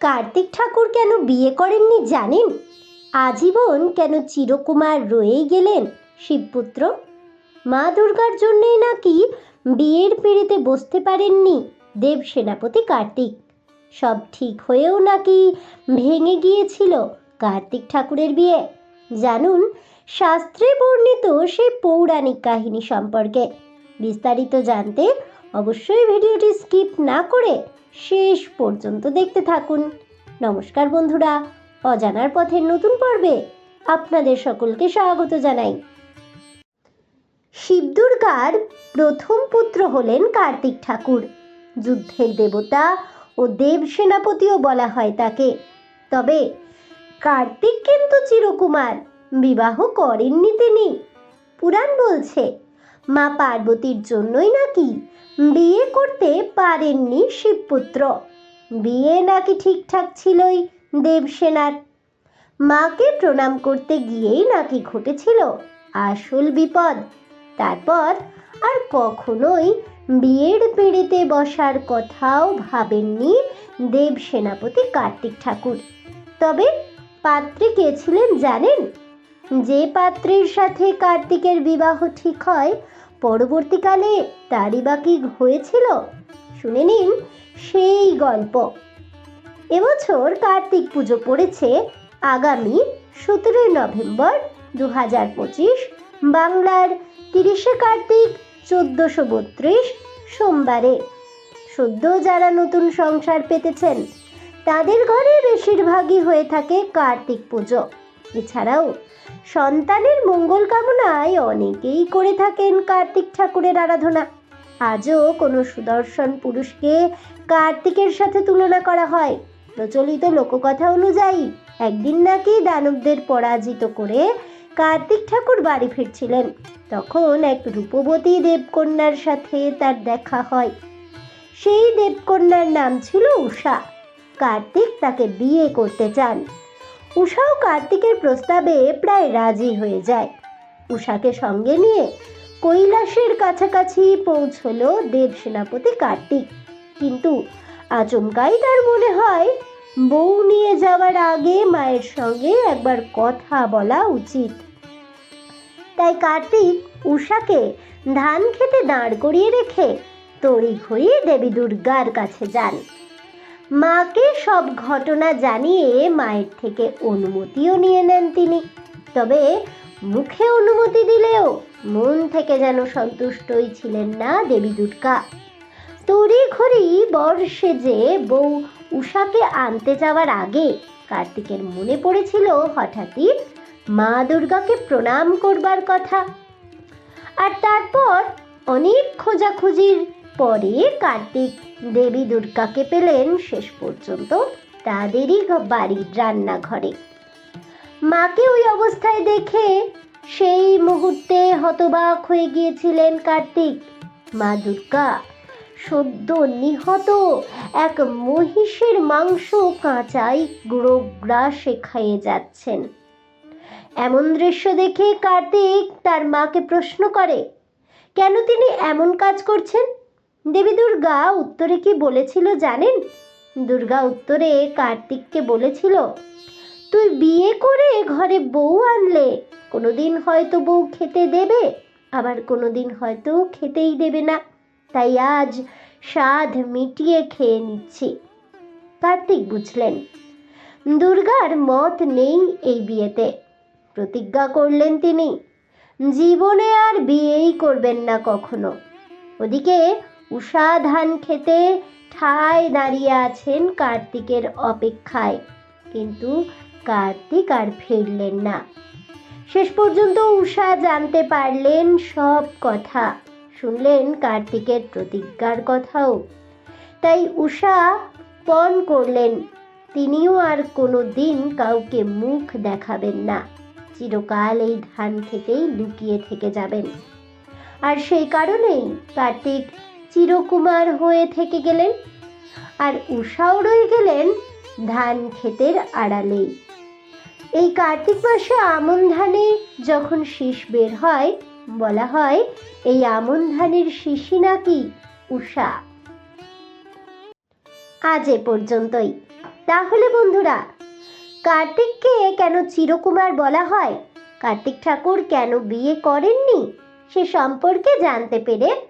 কার্তিক ঠাকুর কেন বিয়ে করেননি জানেন? আজীবন কেন চিরকুমার রয়েই গেলেন শিবপুত্র? মা দুর্গার জন্যই নাকি বিয়ের পিড়িতে বসতে পারেননি দেব সেনাপতি কার্তিক? সব ঠিক হয়েও নাকি ভেঙে গিয়েছিল কার্তিক ঠাকুরের বিয়ে? জানুন, শাস্ত্রে বর্ণিত সেই পৌরাণিক কাহিনী সম্পর্কে। বিস্তারিত জানতে অবশ্যই ভিডিওটি স্কিপ না করে শেষ পর্যন্ত দেখতে থাকুন। নমস্কার বন্ধুরা, অজানার পথের নতুন পর্বে আপনাদের সকলকে স্বাগত জানাই। শিব দুর্গার প্রথম পুত্র হলেন কার্তিক ঠাকুর। যুদ্ধের দেবতা ও দেব সেনাপতিও বলা হয় তাকে। তবে কার্তিক কিন্তু চিরকুমার, বিবাহ করেননি তিনি। পুরাণ বলছে মা পার্বতীর জন্যই নাকি? বিয়ে করতে পারেননি শিবপুত্র। বিয়ে নাকি ঠিকঠাক ছিলই দেবসেনার? মাকে প্রণাম করতে গিয়েই নাকি ঘটেছিল আসল বিপদ। তারপর আর কখনোই বিয়ের পিড়িতে বসার কথাও ভাবেননি দেব সেনাপতি কার্তিক ঠাকুর। তবে পাত্রী কে ছিলেন জানেন? যে পাত্রীর সাথে কার্তিকের বিবাহ ঠিক হয়, পরবর্তীকালে তারই বাকি হয়েছিল? শুনে নিন সেই গল্প। এবছর কার্তিক পুজো পড়েছে আগামী সতেরোই নভেম্বর দু হাজার পঁচিশ, বাংলার তিরিশে কার্তিক চোদ্দোশো বত্রিশ সোমবারে। সদ্য যারা নতুন সংসার পেতেছেন, তাদের ঘরে বেশিরভাগই হয়ে থাকে কার্তিক পুজো। এছাড়াও সন্তানের মঙ্গল কামনায় অনেকেই করে থাকেন কার্তিক ঠাকুরের আরাধনা। আজও কোনো সুদর্শন পুরুষকে কার্তিকের সাথে তুলনা করা হয়। প্রচলিত লোককথা অনুযায়ী, একদিন নাকি দানবদের পরাজিত করে কার্তিক ঠাকুর বাড়ি ফিরছিলেন। তখন এক রূপবতী দেবকন্যার সাথে তার দেখা হয়। সেই দেবকন্যার নাম ছিল উষা কার্তিক তাকে বিয়ে করতে চান। উষাও কার্তিকের প্রস্তাবে প্রায় রাজি হয়ে যায়। উষাকে সঙ্গে নিয়ে কৈলাসের কাছাকাছি পৌঁছলো দেব সেনাপতি কার্তিক। কিন্তু আচমকাই তার মনে হয়, বউ নিয়ে যাওয়ার আগে মায়ের সঙ্গে একবার কথা বলা উচিত। তাই কার্তিক উষাকে ধান খেতে দাঁড় করিয়ে রেখে তড়ি ঘড়িয়ে দেবী দুর্গার কাছে যান। মাকে সব ঘটনা জানিয়ে মায়ের থেকে অনুমতিও নিয়ে নেন তিনি। তবে মুখে অনুমতি দিলেও মন থেকে যেন সন্তুষ্টই ছিলেন না দেবী দুর্গা। তড়ি ঘড়ি বর সেজে বউ উষাকে আনতে যাওয়ার আগে কার্তিকের মনে পড়েছিল হঠাৎই মা দুর্গাকে প্রণাম করবার কথা। আর তারপর অনেক খোঁজাখুঁজির পরে কার্তিক দেবী দুর্গাকে পেলেন শেষ পর্যন্ত তাদেরই বাড়ির রান্নাঘরে। মাকে ওই অবস্থায় দেখে সেই মুহূর্তে হতবাক হয়ে গিয়েছিলেন কার্তিক। মা দুর্গা, সদ্য নিহত এক মহিষের মাংস কাঁচাই গুঁড়ো গ্রাসে খাইয়ে যাচ্ছেন। এমন দৃশ্য দেখে কার্তিক তার মাকে প্রশ্ন করে, কেন তিনি এমন কাজ করছেন? দেবী দুর্গা উত্তরে কি বলেছিল জানেন? দুর্গা উত্তরে কার্তিককে বলেছিল, তুই বিয়ে করে ঘরে বউ আনলে কোনোদিন হয়তো বউ খেতে দেবে, আবার কোনোদিন হয়তো খেতেই দেবে না। তাই আজ স্বাদ মিটিয়ে খেয়ে নিচ্ছি। কার্তিক বুঝলেন, দুর্গার মত নেই এই বিয়েতে। প্রতিজ্ঞা করলেন তিনি। জীবনে আর বিয়েই করবেন না কখনো। ওদিকে উষা ধান খেতে ঠায় দাঁড়িয়ে আছেন কার্তিকের অপেক্ষায়। কিন্তু কার্তিক আর ফিরলেন না। শেষ পর্যন্ত উষা জানতে পারলেন সব কথা। শুনলেন কার্তিকের প্রতিজ্ঞার কথাও। তাই উষা পণ করলেন, তিনিও আর কোনো দিন কাউকে মুখ দেখাবেন না। চিরকাল এই ধান খেতেই লুকিয়ে থেকে যাবেন। আর সেই কারণেই কার্তিক চিরকুমার হয়ে থেকে গেলেন আর উষাও রয়ে গেলেন ধান ক্ষেতের আড়ালেই। এই কার্তিক মাসে আমন ধানে যখন শীষ বের হয়, বলা হয় এই আমন ধানের শিশি নাকি উষা আজ এ পর্যন্তই। তাহলে বন্ধুরা, কার্তিককে কেন চিরকুমার বলা হয়? কার্তিক ঠাকুর কেন বিয়ে করেননি? সে সম্পর্কে জানতে পেরে